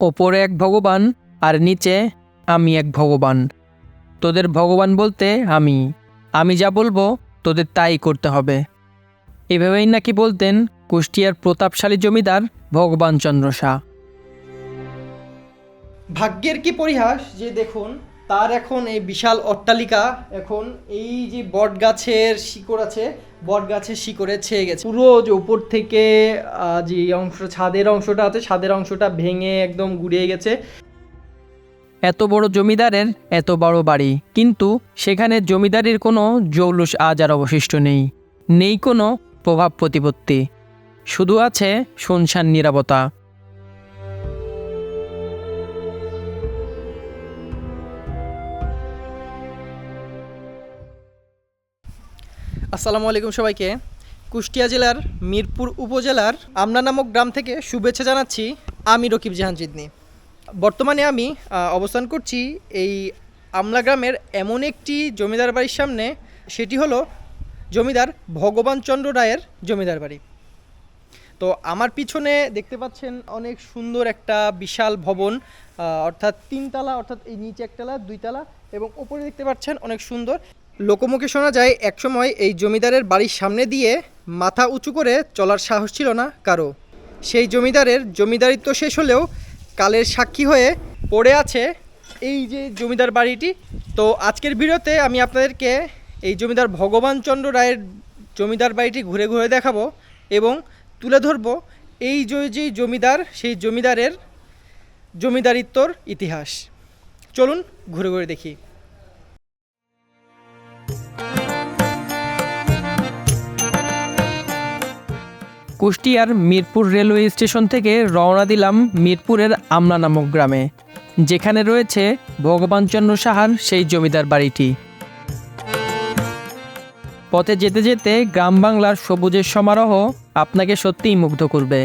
ওপরে এক ভগবান আর নিচে আমি এক ভগবান। তোদের ভগবান বলতে আমি। আমি যা বলব, তোদের তাই করতে হবে। এভাবেই নাকি বলতেন কুষ্টিয়ার প্রতাপশালী জমিদার ভগবান চন্দ্র শাহ। ভাগ্যের কি পরিহাস? যে দেখুন, তার এখন এই বিশাল অট্টালিকা, এখন এই যে বট গাছের শিকড় আছে বট গাছের শিকড়ে ছেয়ে গেছে। পুরো যে উপর থেকে যে অংশ, ছাদের অংশটা আছে, ছাদের অংশটা ভেঙে একদম গুড়িয়ে গেছে। এত বড় জমিদারের এত বড় বাড়ি। কিন্তু সেখানে জমিদারির কোনো জৌলুস আজ আর অবশিষ্ট নেই। নেই কোনো প্রভাব প্রতিপত্তি। শুধু আছে শুনশান নিরাপত্তা। আসসালামু আলাইকুম সবাইকে। কুষ্টিয়া জেলার মিরপুর উপজেলার আমনা নামক গ্রাম থেকে শুভেচ্ছা জানাচ্ছি আমি রকিব জাহান জিদনি। বর্তমানে আমি অবস্থান করছি এই আমলা গ্রামের এমন একটি জমিদার বাড়ির সামনে, সেটি হলো জমিদার ভগবান চন্দ্র রায়ের জমিদার বাড়ি। তো আমার পিছনে দেখতে পাচ্ছেন অনেক সুন্দর একটা বিশাল ভবন অর্থাৎ তিনতলা, অর্থাৎ এই নিচে একতলা, দুইতলা এবং ওপরে দেখতে পাচ্ছেন অনেক সুন্দর লোকমুখে শোনা যায়, একসময় এই জমিদারের বাড়ির সামনে দিয়ে মাথা উঁচু করে চলার সাহস ছিল না কারও। সেই জমিদারের জমিদারিত্ব শেষ হলেও কালের সাক্ষী হয়ে পড়ে আছে এই যে জমিদার বাড়িটি। তো আজকের ভিডিওতে আমি আপনাদেরকে এই জমিদার ভগবান চন্দ্র রায়ের জমিদার বাড়িটি ঘুরে ঘুরে দেখাবো এবং তুলে ধরবো এই যে জমিদার, সেই জমিদারের জমিদারিত্বর ইতিহাস। চলুন ঘুরে ঘুরে দেখি। কুষ্টিয়ার মিরপুর রেলওয়ে স্টেশন থেকে রওনা দিলাম মিরপুরের আমলা নামক গ্রামে, যেখানে রয়েছে ভগবানচন্দ্র সাহার সেই জমিদার বাড়িটি। পথে যেতে যেতে গ্রাম বাংলার সবুজের সমারোহ আপনাকে সত্যিই মুগ্ধ করবে।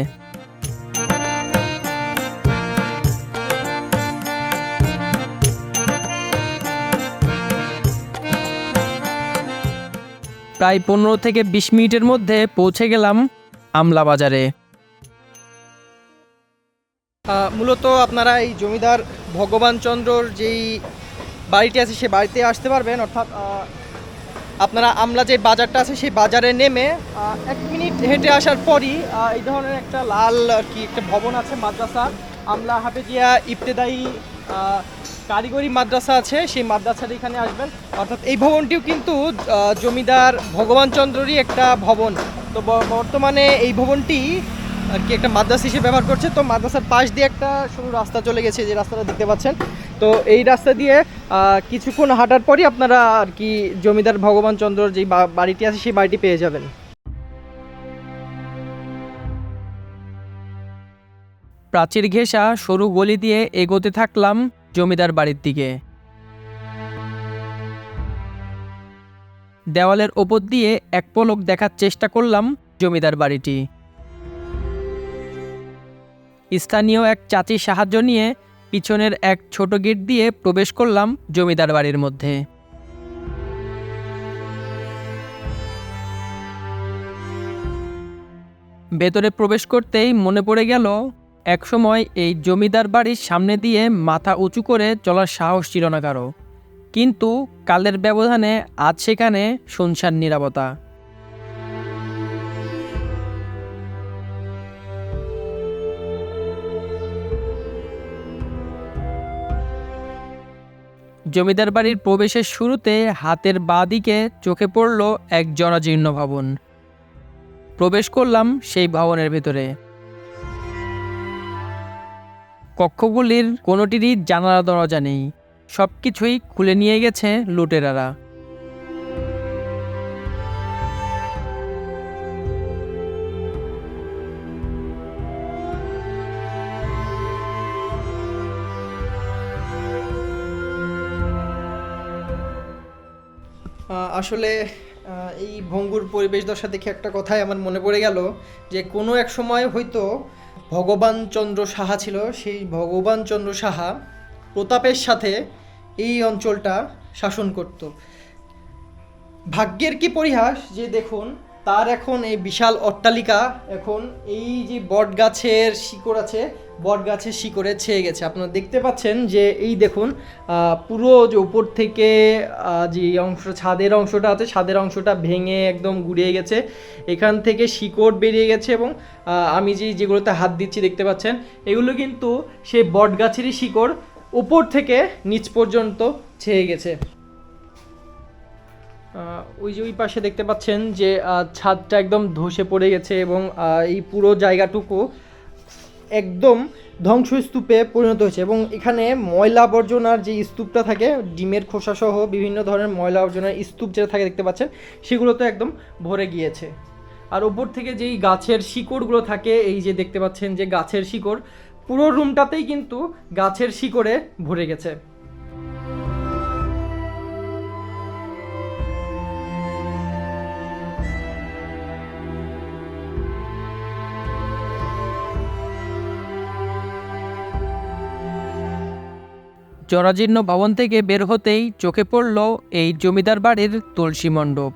প্রায় পনেরো থেকে বিশ মিনিটের মধ্যে পৌঁছে গেলাম আমলা বাজারে মূলত আপনারা এই জমিদার ভগবান চন্দ্রর যেই বাড়িটি আছে সেই বাড়িতে আসতে পারবেন অর্থাৎ আপনারা আমলা যে বাজারটা আছে সেই বাজারে নেমে এক মিনিট হেঁটে আসার পরই এই ধরনের একটা লাল কি একটা ভবন আছে মাদ্রাসা। আমলা হাফেজিয়া ইবতেদায়ী আহ, কারিগরি মাদ্রাসা আছে সেই মাদ্রাসার এখানে আসবেন। অর্থাৎ এই ভবনটিও কিন্তু জমিদার ভগবান চন্দ্ররই একটা ভবন। তো বর্তমানে এই ভবনটি আর কি একটা মাদ্রাসা হিসেবে ব্যবহার করছে। তো মাদ্রাসার পাশ দিয়ে একটা সরু রাস্তা চলে গেছে, যে রাস্তাটা দেখতে পাচ্ছেন। তো এই রাস্তা দিয়ে কিছুক্ষণ হাঁটার পরই আপনারা আর কি জমিদার ভগবান চন্দ্রর যে বাড়িটি আছে, সেই বাড়িটি পেয়ে যাবেন। প্রাচীর ঘেঁষা সরু গলি দিয়ে এগোতে থাকলাম জমিদার বাড়ির দিকে। দেওয়ালের ওপর দিয়ে এক পলক দেখার চেষ্টা করলাম জমিদার বাড়িটি। স্থানীয় এক চাচির সাহায্য নিয়ে পিছনের এক ছোট গেট দিয়ে প্রবেশ করলাম জমিদার বাড়ির মধ্যে। ভেতরে প্রবেশ করতেই মনে পড়ে গেল, একসময় এই জমিদার বাড়ির সামনে দিয়ে মাথা উঁচু করে চলার সাহস ছিল না কারও। কিন্তু কালের ব্যবধানে আজ সেখানে শুনশান নিরাপত্তা জমিদার বাড়ির প্রবেশের শুরুতে হাতের বাঁ দিকে চোখে পড়ল এক জরাজীর্ণ ভবন। প্রবেশ করলাম সেই ভবনের ভেতরে। কক্ষগুলির কোনোটিরই জানালা দরজা নেই। সব কিছুই খুলে নিয়ে গেছে লুটেরারা। আসলে এই ভঙ্গুর পরিবেশ দশা দেখে একটা কথাই আমার মনে পড়ে গেল যে, কোনো এক সময় হয়তো ভগবান চন্দ্র সাহা ছিল, সেই ভগবান চন্দ্র সাহা প্রতাপের সাথে এই অঞ্চলটা শাসন করত। ভাগ্যের কি পরিহাস? যে দেখুন, তার এখন এই বিশাল অট্টালিকা, এখন এই যে বট গাছের শিকড় আছে বট গাছের শিকড়ে ছেয়ে গেছে। আপনারা দেখতে পাচ্ছেন যে এই দেখুন পুরো যে উপর থেকে যে অংশ, ছাদের অংশটা আছে, ছাদের অংশটা ভেঙে একদম গুড়িয়ে গেছে। এখান থেকে শিকড় বেরিয়ে গেছে এবং আমি যে যেগুলোতে হাত দিচ্ছি দেখতে পাচ্ছেন, এগুলো কিন্তু সেই বট গাছেরই শিকড় উপর থেকে নিচ পর্যন্ত ছেয়ে গেছে। ওই যে ওই পাশে দেখতে পাচ্ছেন যে ছাদটা একদম ধসে পড়ে গেছে এবং এই পুরো জায়গাটুকু একদম ধ্বংসস্তূপে পরিণত হয়েছে এবং এখানে ময়লা আবর্জনার যে স্তূপটা থাকে, ডিমের খোসা সহ বিভিন্ন ধরনের ময়লা আবর্জনার স্তূপ যেটা থাকে দেখতে পাচ্ছেন, সেগুলো তো একদম ভরে গিয়েছে। আর ওপর থেকে যেই গাছের শিকড়গুলো থাকে, এই যে দেখতে পাচ্ছেন যে গাছের শিকড় পুরো রুমটাতেই কিন্তু গাছের শিকড়ে ভরে গেছে। জরাজীর্ণ ভবন থেকে বের হতেই চোখে পড়ল এই জমিদার বাড়ির তুলসী মণ্ডপ।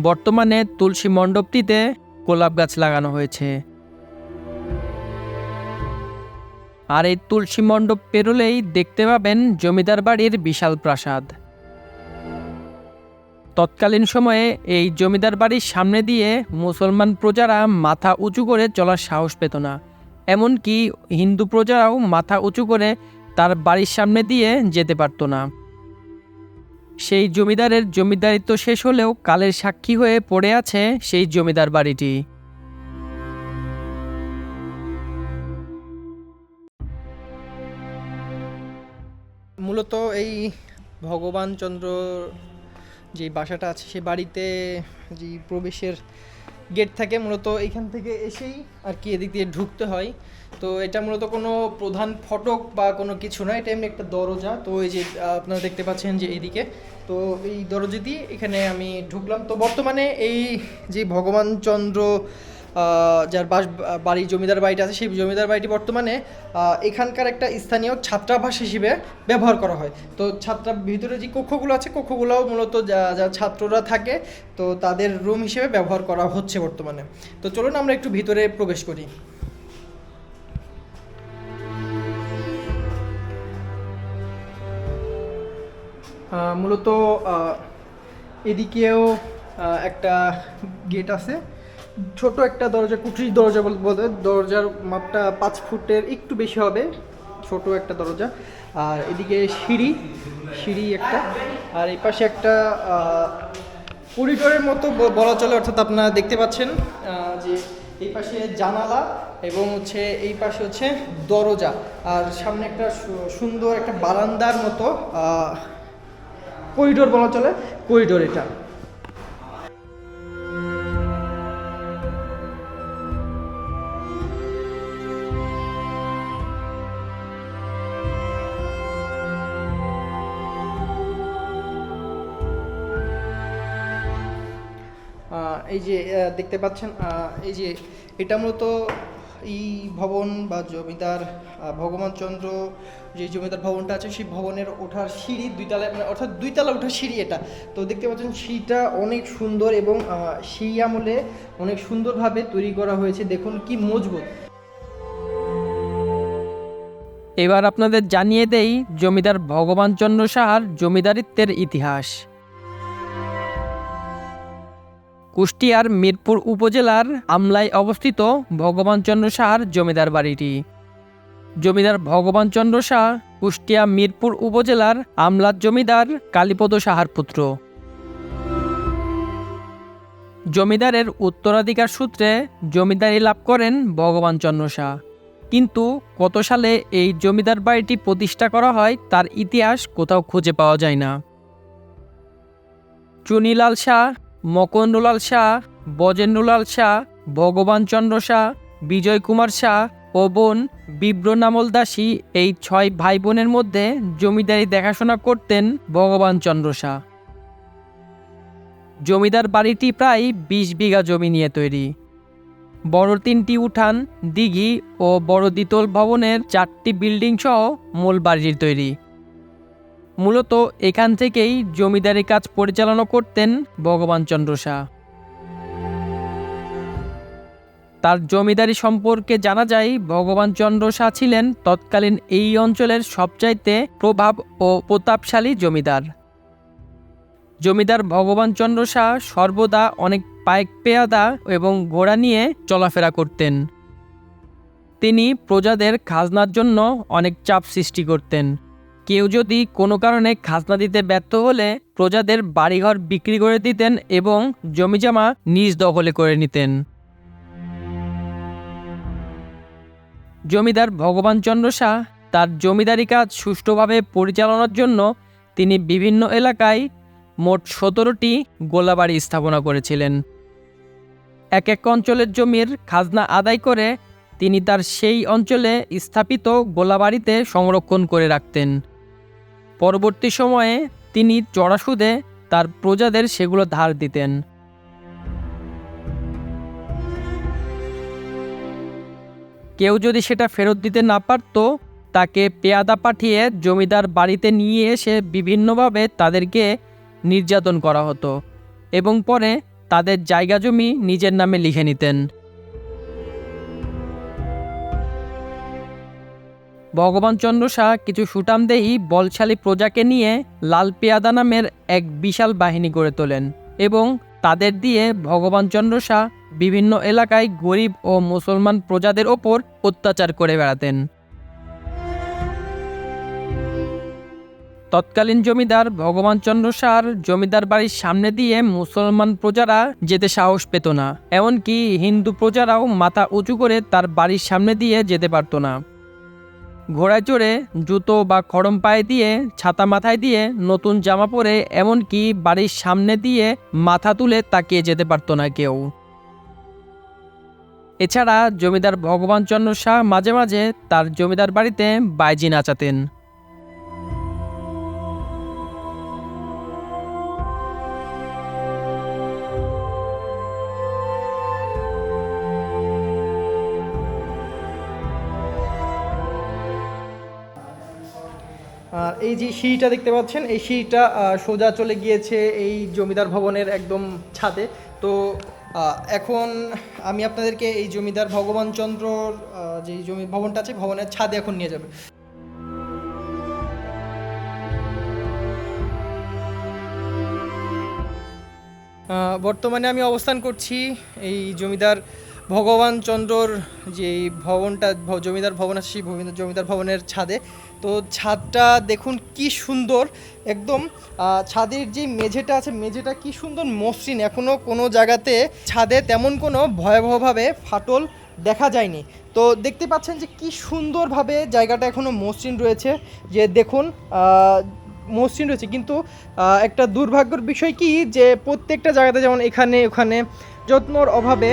বর্তমানে তুলসী মণ্ডপটিতে গোলাপ গাছ লাগানো হয়েছে। আর এই তুলসী মণ্ডপ পেরোলেই দেখতে পাবেন জমিদার বাড়ির বিশাল প্রাসাদ। তৎকালীন সময়ে এই জমিদার বাড়ির সামনে দিয়ে মুসলমান প্রজারা মাথা উঁচু করে চলার সাহস পেত না। এমনকি হিন্দু প্রজারাও মাথা উঁচু করে তার বাড়ির সামনে দিয়ে যেতে পারতো না। সেই জমিদারের জমিদারিত্ব শেষ হলেও কালের সাক্ষী হয়ে পড়ে আছে সেই জমিদার বাড়িটি। মূলত এই ভগবান চন্দ্র যে বাসাটা আছে সেই বাড়িতে যে প্রবেশের গেট থাকে, মূলত এখান থেকে এসেই আর কি এদিক দিয়ে ঢুকতে হয়। তো এটা মূলত কোনো প্রধান ফটক বা কোনো কিছু না, এটা এমনি একটা দরজা। তো এই যে আপনারা দেখতে পাচ্ছেন যে এইদিকে। তো এই দরজা দিয়ে এখানে আমি ঢুকলাম। তো বর্তমানে এই যে ভগবান চন্দ্র যার বাস, বাড়ি, জমিদার বাড়িটা আছে, সেই জমিদার বাড়িটি বর্তমানে এখানকার একটা স্থানীয় ছাত্রাবাস হিসেবে ব্যবহার করা হয়। তো ছাত্রা, ভিতরে যে কক্ষগুলো আছে, কক্ষগুলোও মূলত যা ছাত্ররা থাকে, তো তাদের রুম হিসেবে ব্যবহার করা হচ্ছে বর্তমানে। তো চলুন আমরা একটু ভিতরে প্রবেশ করি। মূলত এদিকেও একটা গেট আছে। ছোট একটা দরজা কুঠির দরজা বল- বলতে দরজার মাপটা পাঁচ ফুটের একটু বেশি হবে, ছোট একটা দরজা। আর এদিকে সিঁড়ি সিঁড়ি একটা। আর এই পাশে একটা করিডোরের মতো বলা চলে, অর্থাৎ আপনারা দেখতে পাচ্ছেন যে এই পাশে জানালা এবং হচ্ছে এই পাশে হচ্ছে দরজা। আর সামনে একটা সুন্দর একটা বারান্দার মতো করিডোর বলা চলে, করিডোর এটা। এই যে দেখতে পাচ্ছেন এই যে এটা মূলত এই ভবন বা জমিদার ভগবান চন্দ্র যে জমিদার ভবনটা আছে, সেই ভবনের ওঠার সিঁড়ি দুইতলা মানে অর্থাৎ দুইতলা ওঠার সিঁড়ি এটা। তো দেখতে পাচ্ছেন, সিঁড়িটা অনেক সুন্দর এবং সেই আমলে অনেক সুন্দরভাবে তৈরি করা হয়েছে। দেখুন কি মজবুত। এবার আপনাদের জানিয়ে দেই, জমিদার ভগবান চন্দ্র সাহার জমিদারিত্বের ইতিহাস। কুষ্টিয়ার মিরপুর উপজেলার আমলায় অবস্থিত ভগবানচন্দ্র সাহার জমিদার বাড়িটি। জমিদার ভগবানচন্দ্র শাহ কুষ্টিয়া মিরপুর উপজেলার আমলার জমিদার কালীপদ সাহার পুত্র। জমিদারের উত্তরাধিকার সূত্রে জমিদারি লাভ করেন ভগবানচন্দ্র শাহ কিন্তু কত সালে এই জমিদার বাড়িটি প্রতিষ্ঠা করা হয় তার ইতিহাস কোথাও খুঁজে পাওয়া যায় না। চুনিলাল শাহ মকনুলাল শাহ বজেন্দ্রলাল শাহ ভগবানচন্দ্র শাহ, বিজয় কুমার শাহ ও বোন বিব্রনামল দাসী এই ছয় ভাই বোনের মধ্যে জমিদারি দেখাশোনা করতেন ভগবানচন্দ্র শাহ। জমিদার বাড়িটি প্রায় বিশ বিঘা জমি নিয়ে তৈরি। বড় তিনটি উঠান, দিঘি ও বড় দ্বিতল ভবনের চারটি বিল্ডিং সহ মূল বাড়ির তৈরি। মূলত এখান থেকেই জমিদারি কাজ পরিচালনা করতেন ভগবানচন্দ্র শাহ। তার জমিদারি সম্পর্কে জানা যায়, ভগবান চন্দ্র শাহ ছিলেন তৎকালীন এই অঞ্চলের সবচাইতে প্রভাব ও প্রতাপশালী জমিদার। জমিদার ভগবান চন্দ্র শাহ সর্বদা অনেক পাইক পেয়াদা এবং ঘোড়া নিয়ে চলাফেরা করতেন। তিনি প্রজাদের খাজনার জন্য অনেক চাপ সৃষ্টি করতেন। কেউ যদি কোনো কারণে খাজনা দিতে ব্যর্থ হলে প্রজাদের বাড়িঘর বিক্রি করে দিতেন এবং জমিজমা নিজ দখলে করে নিতেন। জমিদার ভগবান চন্দ্র শাহ তার জমিদারি কাজ সুষ্ঠুভাবে পরিচালনার জন্য তিনি বিভিন্ন এলাকায় মোট সতেরোটি গোলাবাড়ি স্থাপনা করেছিলেন। এক এক অঞ্চলের জমির খাজনা আদায় করে তিনি তার সেই অঞ্চলে স্থাপিত গোলাবাড়িতে সংরক্ষণ করে রাখতেন। পরবর্তী সময়ে তিনি চড়া সুদে তার প্রজাদের সেগুলো ধার দিতেন। কেউ যদি সেটা ফেরত দিতে না পারত, তাকে পেয়াদা পাঠিয়ে জমিদার বাড়িতে নিয়ে এসে বিভিন্নভাবে তাদেরকে নির্যাতন করা হতো এবং পরে তাদের জায়গা জমি নিজের নামে লিখে নিতেন। ভগবান শাহ কিছু সুটামদেহী বলশালী প্রজাকে নিয়ে লাল পেয়াদা নামের এক বিশাল বাহিনী গড়ে তোলেন এবং তাদের দিয়ে ভগবান শাহ বিভিন্ন এলাকায় গরিব ও মুসলমান প্রজাদের ওপর অত্যাচার করে বেড়াতেন। তৎকালীন জমিদার ভগবান শাহর জমিদার বাড়ির সামনে দিয়ে মুসলমান প্রজারা যেতে সাহস পেত না, এমনকি হিন্দু প্রজারাও মাথা উঁচু করে তার বাড়ির সামনে দিয়ে যেতে পারত না। ঘোড়ায় চড়ে জুতো বা খড়ম পায়ে দিয়ে, ছাতা মাথায় দিয়ে, নতুন জামা পরে, এমনকি বাড়ির সামনে দিয়ে মাথা তুলে তাকিয়ে যেতে পারত না কেউ। এছাড়া জমিদার ভগবান চন্দ্র শাহ মাঝে মাঝে তার জমিদার বাড়িতে বাইজি নাচাতেন এই যে সিঁড়িটা দেখতে পাচ্ছেন, এই সিঁড়িটা সোজা চলে গিয়েছে এই জমিদার ভবনের একদম ছাদে। তো এখন আমি আপনাদেরকে এই জমিদার ভগবান চন্দ্রর যে জমি, ভবনটা আছে, ভবনের ছাদে এখন নিয়ে যাবে। বর্তমানে আমি অবস্থান করছি এই জমিদার ভগবান চন্দ্রর যে ভবনটা জমিদার ভবন আছে, সেই জমিদার ভবনের ছাদে। তো ছাদটা দেখুন কি সুন্দর, একদম ছাদের যে মেঝেটা আছে, মেঝেটা কি সুন্দর মসৃণ। এখনও কোনো জায়গাতে ছাদে তেমন কোনো ভয়াবহভাবে ফাটল দেখা যায়নি। তো দেখতে পাচ্ছেন যে কি সুন্দরভাবে জায়গাটা এখনও মসৃণ রয়েছে। যে দেখুন মসৃণ রয়েছে। কিন্তু একটা দুর্ভাগ্যর বিষয় কি যে প্রত্যেকটা জায়গাতে যেমন এখানে, ওখানে যত্নর অভাবে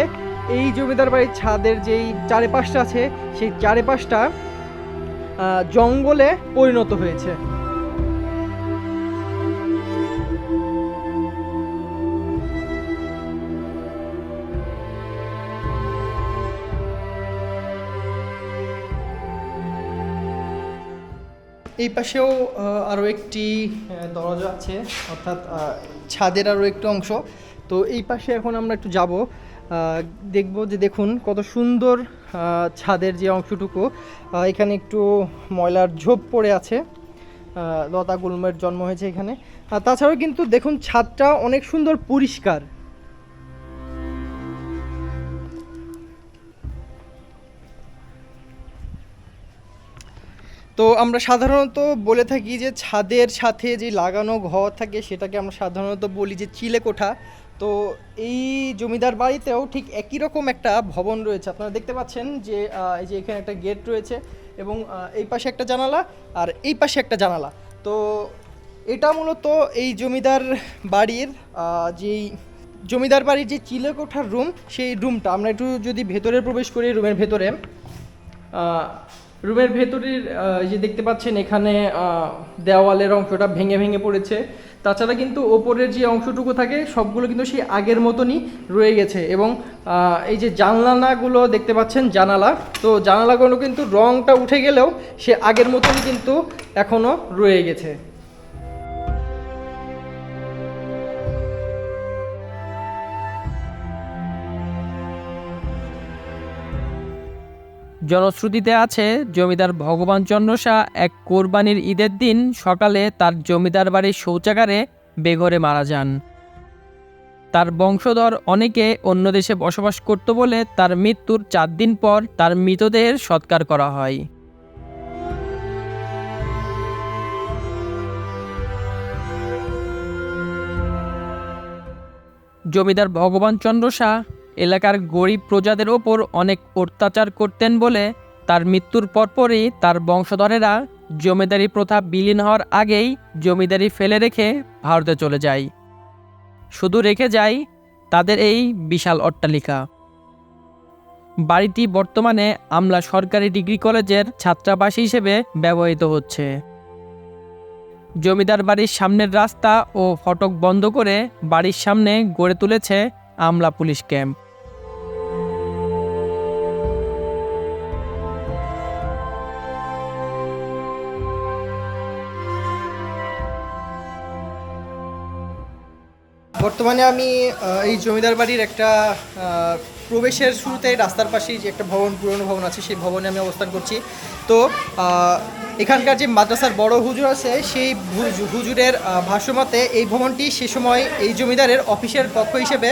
এই জমিদার বাড়ির ছাদের যেই চারিপাশটা আছে, সেই চারিপাশটা জঙ্গলে পরিণত হয়েছে। এই পাশেও আরও একটি দরজা আছে, অর্থাৎ ছাদের আরও একটু অংশ। তো এই পাশে এখন আমরা একটু যাব। দেখব যে দেখুন কত সুন্দর ছাদের যে অংশটুকু। এখানে একটু ময়লার ঝোপ পড়ে আছে। লতা গুলমের জন্ম হয়েছে এখানে। তাছাড়াও কিন্তু দেখুন ছাদটা অনেক সুন্দর পরিষ্কার। তো আমরা সাধারণত বলে থাকি যে ছাদের সাথে যে লাগানো ঘর থাকে সেটাকে আমরা সাধারণত বলি যে চিলে কোঠা তো এই জমিদার বাড়িতেও ঠিক একই রকম একটা ভবন রয়েছে। আপনারা দেখতে পাচ্ছেন যে এই যে এখানে একটা গেট রয়েছে এবং এই পাশে একটা জানালা আর এই পাশে একটা জানালা। তো এটা মূলত এই জমিদার বাড়ির যেই জমিদার বাড়ির যে চিলে কোঠার রুম, সেই রুমটা। আমরা একটু যদি ভেতরে প্রবেশ করি রুমের ভেতরে। রুমের ভেতরের যে দেখতে পাচ্ছেন এখানে দেওয়ালের অংশটা ভেঙে ভেঙে পড়েছে। তাছাড়া কিন্তু ওপরের যে অংশটুকু থাকে, সবগুলো কিন্তু সেই আগের মতনই রয়ে গেছে এবং এই যে জানলানাগুলো দেখতে পাচ্ছেন, জানালা। তো জানালাগুলো কিন্তু রংটা উঠে গেলেও সে আগের মতনই কিন্তু এখনও রয়ে গেছে। জনশ্রুতিতে আছে, জমিদার ভগবান চন্দ্র শাহ এক কোরবানির ঈদের দিন সকালে তার জমিদার বাড়ির শৌচাগারে বেঘরে মারা যান। তার বংশধর অনেকে অন্য দেশে বসবাস করত বলে তার মৃত্যুর চার দিন পর তার মৃতদেহের সৎকার করা হয়। জমিদার ভগবান চন্দ্র শাহ এলাকার গরিব প্রজাদের ওপর অনেক অত্যাচার করতেন বলে তার মৃত্যুর পরপরই তার বংশধরেরা জমিদারি প্রথা বিলীন হওয়ার আগেই জমিদারি ফেলে রেখে ভারতে চলে যায়। শুধু রেখে যায়, তাদের এই বিশাল অট্টালিকা। বাড়িটি বর্তমানে আমলা সরকারি ডিগ্রি কলেজের ছাত্রাবাস হিসেবে ব্যবহৃত হচ্ছে। জমিদার বাড়ির সামনের রাস্তা ও ফটক বন্ধ করে বাড়ির সামনে গড়ে তুলেছে আমলা পুলিশ ক্যাম্প। বর্তমানে আমি এই জমিদার বাড়ির একটা প্রবেশের শুরুতে রাস্তার পাশেই যে একটা ভবন, পুরনো ভবন আছে, সেই ভবনে আমি অবস্থান করছি। তো এখানকার যে মাদ্রাসার বড় হুজুর আছে, সেই হুজু- হুজুরের ভাষ্যমতে এই ভবনটি সে সময় এই জমিদারের অফিসের কক্ষ হিসেবে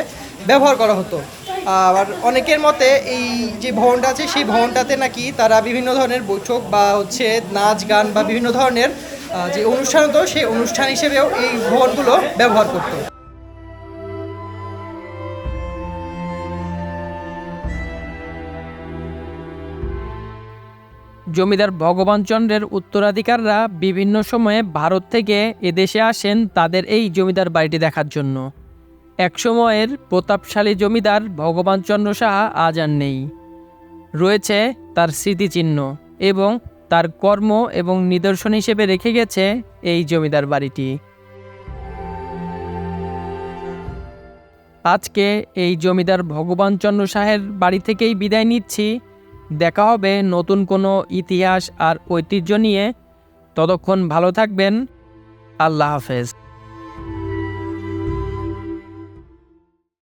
ব্যবহার করা হতো। আর অনেকের মতে এই যে ভবনটা আছে, সেই ভবনটাতে নাকি তারা বিভিন্ন ধরনের বৈঠক বা হচ্ছে নাচ গান বা বিভিন্ন ধরনের যে অনুষ্ঠান হতো, সেই অনুষ্ঠান হিসেবেও এই ভবনগুলো ব্যবহার করতো। জমিদার ভগবান চন্দ্রের উত্তরাধিকাররা বিভিন্ন সময়ে ভারত থেকে এদেশে আসেন তাদের এই জমিদার বাড়িটি দেখার জন্য। একসময়ের প্রতাপশালী জমিদার ভগবান চন্দ্র সাহা আজ আর নেই। রয়েছে তার স্মৃতিচিহ্ন এবং তার কর্ম এবং নিদর্শন হিসেবে রেখে গেছে এই জমিদার বাড়িটি। আজকে এই জমিদার ভগবান চন্দ্র শাহের বাড়ি থেকেই বিদায় নিচ্ছি। দেখা হবে নতুন কোনো ইতিহাস আর ঐতিহ্য নিয়ে। ততক্ষণ ভালো থাকবেন। আল্লাহ হাফেজ।